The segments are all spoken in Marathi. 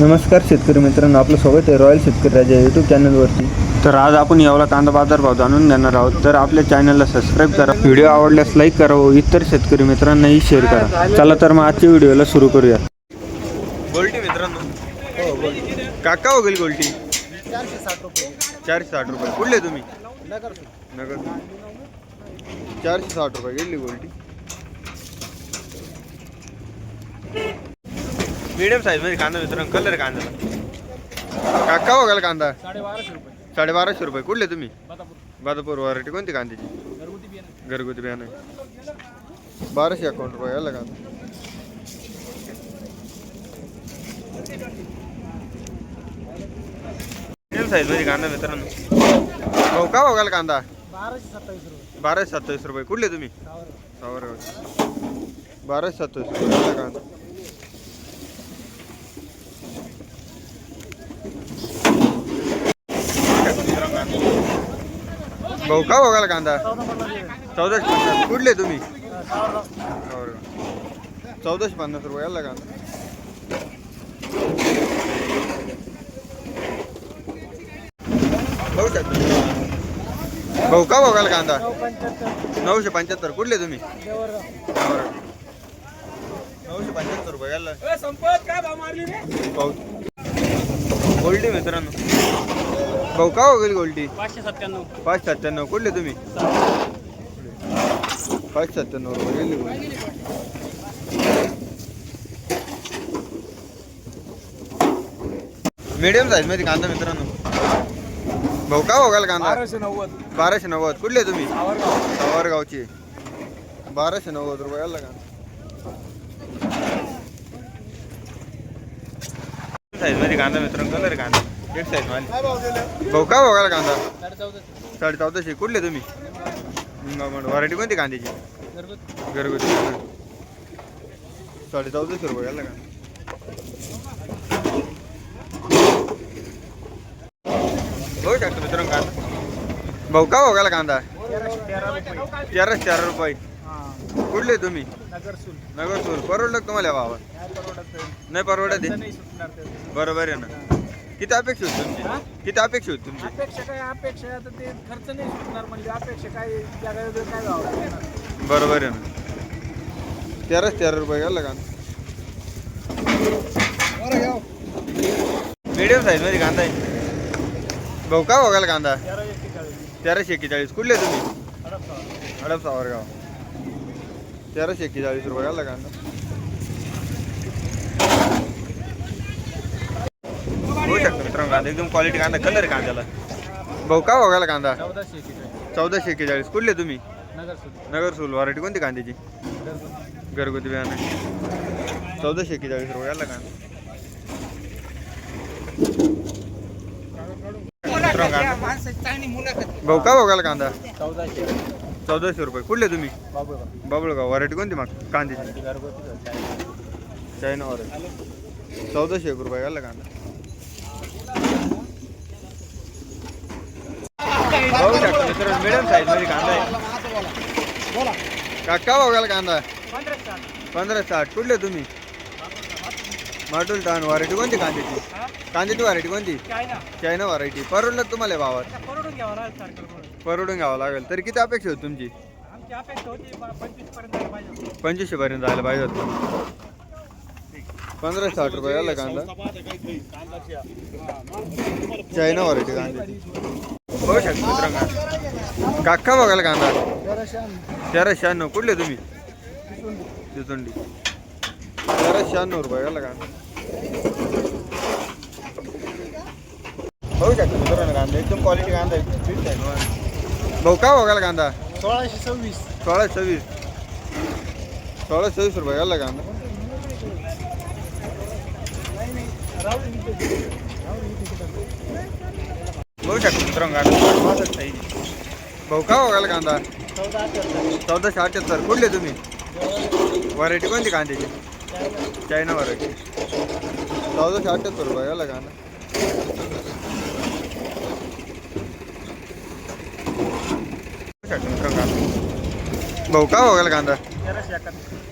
नमस्कार शेतकरी मित्रांनो आपलं स्वागत आहे रॉयल शेतकरी राजा यूट्यूब चॅनलवरती तर आज आपण यावला कांदा बाजार भाव जाणून घेणार आहोत. तर आपल्या चॅनलला सबस्क्राईब करा. व्हिडिओ आवडल्यास लाईक करा व इतर शेतकरी मित्रांनाही शेअर करा. चला तर मग आजच्या व्हिडिओला सुरू करूया. गोल्टी मित्रांनो. काका हो गोल्टी. चारशे साठ रुपये. चारशे साठ रुपये कुठले तुम्ही? नगर नगर. चारशे साठ रुपये. गेली गोल्टी. मिडियम साईजमध्ये कांदा मित्रांनो कलर कांदा काका हो गेला कांदा? साडे बाराशे रुपये. साडेबाराशे रुपये. कुठले तुम्ही? बदापूर. बादापूर व्हरायटी कोणती कांद्याची? घरगुती बियाणे घरगुती बियाणे बाराशे अकाउंट रुपये याला कांदा. मिडियम साईजमध्ये कांदा मित्रांनो भाऊ का हो गेला कांदा? बाराशे सत्तावीस रुपये. बाराशे सत्तावीस रुपये. कुठले तुम्ही? सावर सावरगाव बाराशे सत्तावीस रुपये कांदा. भाऊ का गेला कांदा. चौदाशे पन्नास. कुठले तुम्ही? चौदाशे पन्नास रुपये याला कांदा. भाऊ का बघायला कांदा. नऊशे पंच्याहत्तर. कुठले तुम्ही. नऊशे पंच्याहत्तर रुपये गोल्डी मित्रांनो. भाऊ का हो गेली गोल्डी? पाचशे सत्त्याण्णव. पाच सत्त्याण्णव. कुठले तुम्ही? पाच सत्त्याण्णव रुपये गेली गोल्डी मीडियम साईजमध्ये कांदा मित्रांनो. भाऊ का बघाल कांदा? बाराशे नव्वद. बाराशे नव्वद. कुठले तुम्ही? सावरगाव. सावरगावचे. बाराशे नव्वद रुपये याला कांदा. साईजमध्ये कांदा मित्रांनो कलर कांदा. एक साईज भाऊ का बघाल कांदा? साडे चौदाशे कुठले तुम्ही? व्हरायटी कोणती कांद्याची? घरगुती. साडे चौदाशे रुपये याला का बघू शकतो मित्रांनो कांदा. भाऊ का बघायला कांदा? तेराशे चार रुपये. हां कुठले तुम्ही? नगर सुल नगर सूर परवडलं तुम्हाला भावा नाही परवडत बरोबर आहे ना. किती अपेक्षा होती हा? तुमची किती अपेक्षा होती तुमची? अपेक्षा काय अपेक्षा आता ते खर्च नाही सुटणार म्हणजे अपेक्षा काय जगावेगळं काय भाव लागणार बरोबर आहे ना. तेराशे तेरा रुपये गेला का? मीडियम साईजमध्ये कांदा आहे. भाऊ का बघायला कांदा? तेरा एक्केचाळीस तेराशे एक्केचाळीस कुठले तुम्ही? हडपसर. हडप सावरगाव तेराशे एक्केचाळीस रुपये आला कांदा होऊ शकतो मित्रांनो कांदा एकदम क्वालिटी कांदा कलर कांद्याला. भाऊ का बघायला कांदा? चौदाशे एक्केचाळीस चौदाशे एक्केचाळीस कुठले तुम्ही? नगर सुल नगर सूल व्हरायटी कोणती कांद्याची? घरगुती. बियाणे. चौदाशे एक्केचाळीस रुपये आला कांदा. मित्रांनो, कांदा. भाऊ का बघायला कांदा? चौदाशे. चौदाशे रुपये. कुठले तुम्ही? बाबू बाबुळगाव. व्हरायटी कोणती मग? कांद्याची? घरगुती चायना व्हरायटी चौदाशे एक रुपये आला कांदा. बघू शकतो मित्रांनो मिडियम साईजमध्ये कांदा आहे. बोला. काका बघायला कांदा? पंधरा साठ. कुठले तुम्ही? माटुल टान व्हरायटी कोणती कांद्याची? कांद्याची व्हरायटी कोणती? चायना. व्हरायटी परवडलं तुम्हाला भावात? परवडून घ्यावं लागेल तर किती अपेक्षा होती तुमची? आमची अपेक्षा होती पंचवीसपर्यंत जायला पाहिजे पंचवीसशे पर्यंत जायला पाहिजे होतं. पंधरा साठ रुपये आला कांदा. चायना व्हरायटी कांद्याची. बघू शकतो मित्रांनो. काका बघायला कांदा तेरा शहाण्णव. कुठले तुम्ही? तिथुंडी तेरा शहाण्णव रुपये आला कांदा बघू शकतो मित्रांनो कांदा. एकदम क्वालिटी कांदा आहे. भाऊ का बघायला कांदा? सोळाशे सव्वीस. सोळा सव्वीस. सोळा सव्वीस रुपये आला कांदा बघू शकतो मित्रांनो कांदा पासष्ट भाऊ का बघायला कांदा? चौदाशे अठ्याहत्तर कुठले तुम्ही? व्हरायटी कोणती कांद्याची? चायना व्हरायटी चौदाशे अठ्याहत्तर रुपये आला कांदा. भाऊ का बघायला कांदा?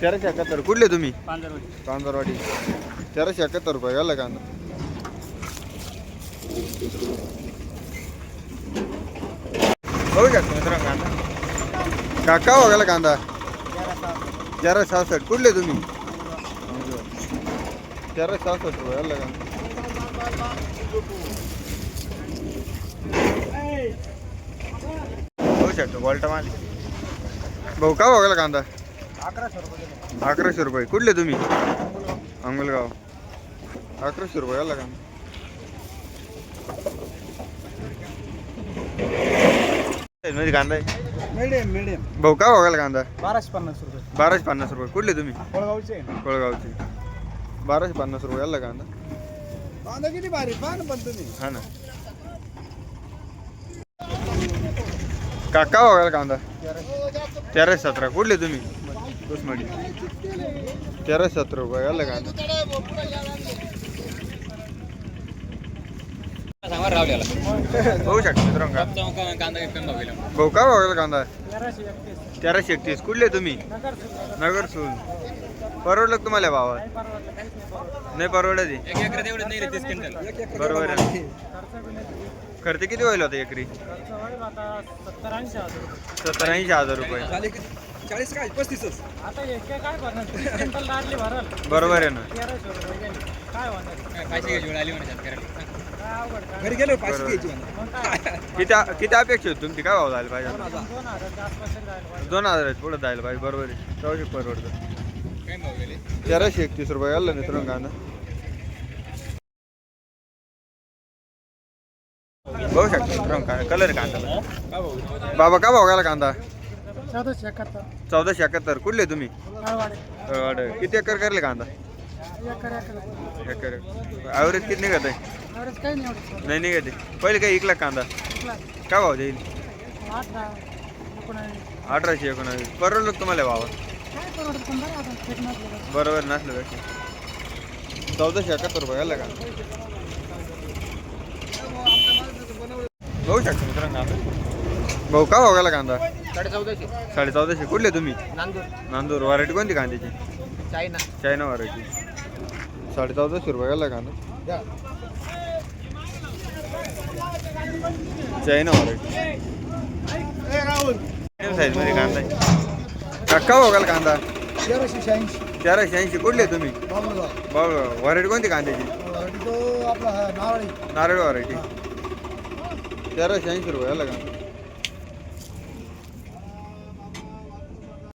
तेराशे एकाहत्तर. कुठले तुम्ही? कांदरवाडी तेराशे एकाहत्तर रुपये घाला कांदा. बघू शकतो मित्रांनो कांदा काका बघायला कांदा. जरा सहासष्ट. कुठले तुम्ही? जरा सहासष्ट रुपये कांदा बघू शकतो बॉल्टा माली भाऊ का बघायला कांदा? अकराशे रुपये. अकराशे रुपये कुठले तुम्ही? अंगलगाव अकराशे रुपये आला कांदा मध्ये कांदा आहे? मिडियम मिडियम भाऊ का गेला कांदा? बाराशे पन्नास रुपये. बाराशे पन्नास रुपये. कुठले तुम्ही? कोळगावचे कोळगावचे. बाराशे पन्नास रुपये आला कांदा? कांदा किती भारी पहा ना पण तुम्ही. हा ना. काका गेला कांदा? तेराशे सतरा. कुठले तुम्ही? उस्माडी तेराशे सतरा रुपये आला कांदा. होऊ शकतो मित्रांनो. का भाऊ का कांदा? तेराशे एकतीस. तेराशे एकतीस. कुठले तुम्ही? नगर सून परवडलं का तुम्हाला भावा नाही परवडलं. काही नाही परवडत बरोबर आहे. खर्च नाही किती होईल होता एकरी? खर्च होईल आता सत्तर ऐंशी हजार रुपये. चाळीस काय? पस्तीसच. एक बरोबर आहे ना. काय घरी गेलो पाचशे घ्यायची किती किती अपेक्षा होती तुमची? काय भाव जायला पाहिजे? दोन हजार पुढे जायला पाहिजे बरोबर आहे. चौशे परवडतं. तेराशे एकतीस रुपये आलं मित्रांनो कांदा बघू शकतो मित्रांनो कांदा. कलर कांदा बाबा का भाव गेला कांदा? चौदाशे एकाहत्तर. चौदाशे एकाहत्तर. कुठले तुम्ही? वाड किती एकर करले कांदा? एकर ॲव्हरेज किती निघत आहे? एवढंच काही नाही एवढं. नाही निघत आहे. पहिले काय इकला कांदा? काय भाव देईल? आठ दहा एकोणावीस. अठराशे एकोणावीस. परवडलं का तुम्हाला भावा? काय परवडत पण बरं? आता फेक नसलं बरोबर नसलं पेक्षा चौदाशे एकाहत्तर रुपये आलं का? बघू शकतो मित्रांनो कांदा भाऊ का भाऊ गेला कांदा? साडे चौदाशे साडे चौदाशे कुठले तुम्ही? नांदूर. नांदूर. व्हरायटी कोणती कांद्याची? चायना. चायना व्हरायटी साडे चौदाशे रुपये गेला कांदा चायना व्हरायटी कांदा का गेला कांदा? तेराशे तेराशे ऐंशी कुठले तुम्ही? व्हरायटी कोणती कांद्याची? नारळी. नारळ व्हरायटी तेराशे ऐंशी रुपये आला का?